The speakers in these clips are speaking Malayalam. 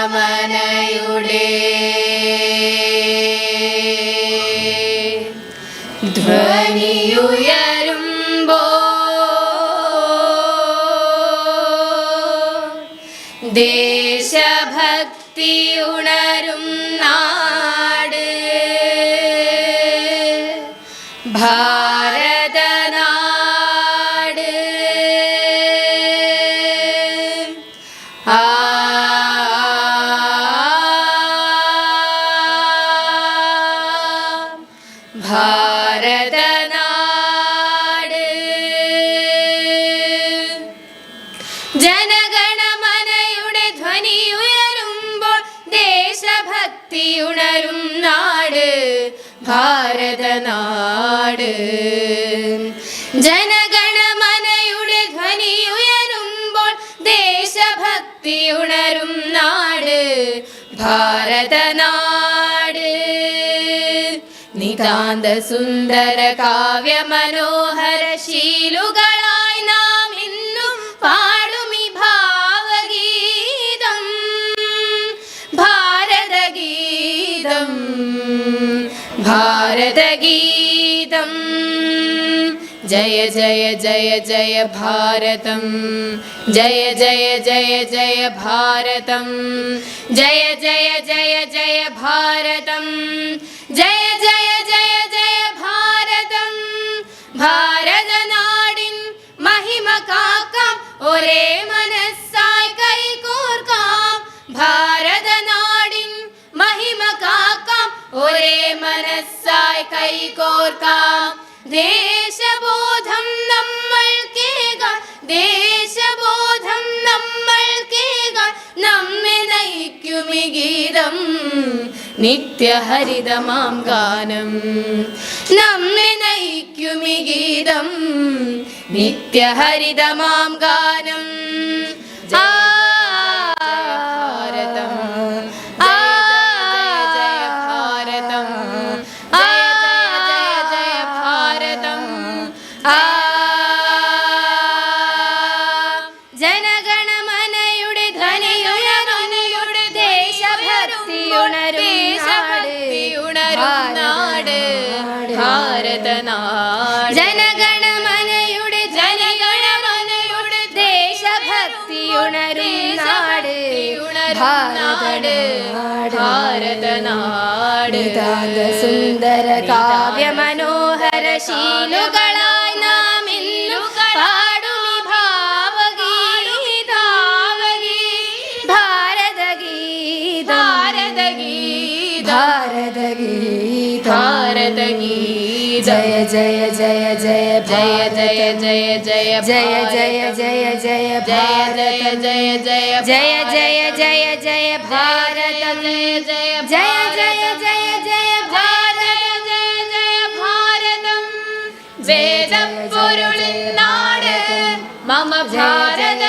ജനഗണമനയുടെ ധ്വനിയുയരുമ്പോ ദേശഭക്തിയുണരും നാട് ഭാര ഭാരതനാട് ജനഗണമനയുടെ ധ്വനി ഉയരുമ്പോൾ ദേശഭക്തി ഉണരും നാട്. ഭാരതനാട് നിതാന്ത സുന്ദര കാവ്യ മനോഹര ശീലുകളായി നാം ഇന്നും പാടുമി भारत जय जय जय जय भारतं जय जय जय जय भारतं जय जय जय जय भारतं जय जय जय जय भारतं भारत महिमकाकम् ओरे മനസ്സായി കൈകോർക്കാം. ദേശബോധം നമ്മൾ കേൾക്കാം. ദേശബോധം നമ്മൾ കേൾക്കാം. നമ്മെ നയിക്കുമി ഗീതം. നിത്യഹരിതമാം ഗാനം. നമ്മെ നയിക്കുമി ഗീതം. നിത്യഹരിതമാം ഗാനം. ഉണരും നാട് ഭാരതനാട് ജനഗണമനയുടെ ജനഗണമനയുടെ ദേശഭക്തി ഉണരും നാട് ഭാരതനാട്. ഭാരതനാട് സുന്ദര കാവ്യ മനോഹര ഭാരതഗീത ഭാരതഗീത ജയ ജയ ജയ ജയ ജയ ജയ ജയ ജയ ജയ ജയ ജയ ജയ ജയ ജയ ജയ ജയ ജയ ജയ ഭാരത ജയ ജയ ജയ ജയ ഭാരത ജയ ജയ ഭാരതം വേദപ്പൊരുളിൻ നാട് മമ ഭാരത നാട്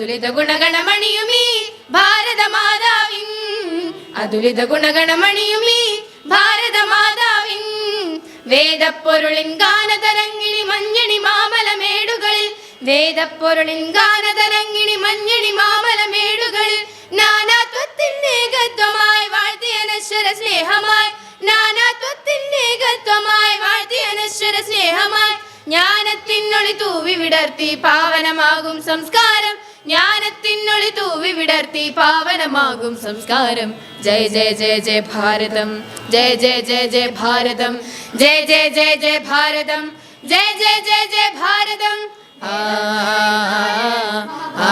അതുലിത ഗുണഗണമണിയുമീ ഭാരത മാതാവിൻ അതുലിത ഗുണഗണമണിയുമീ ഭാരത മാതാവിൻ വേദപ്പൊരുളിൻ ഗാനതരങ്ങിണി മഞ്ഞണി മാമലമേടുകളിൽ വേദപ്പൊരുളിൻ ഗാനതരങ്ങിണി മഞ്ഞണി മാമലമേടുകളിൽ നാനാത്വത്തിന്റെ ഏകത്വമായി വാഴ്ത്തിയ അനശ്വര സ്നേഹമായി നാനാത്വത്തിന്റെ ഏകത്വമായി വാഴ്ത്തിയ അനശ്വര സ്നേഹമായി ജ്ഞാനത്തിനൊളി തൂവി വിടർത്തി പാവനമാകും സംസ്കാരം ജ്ഞാനത്തിനൊളി തൂവി വിടർത്തി പാവനമാകും സംസ്കാരം ജയ ജയ ജയ ജയ ഭാരതം ജയ ജയ ജയ ജയ ഭാരതം ജയ ജയ ജയ ജയ ഭാരതം ജയ ജയ ജയ ജയ ഭാരതം ആ ആ,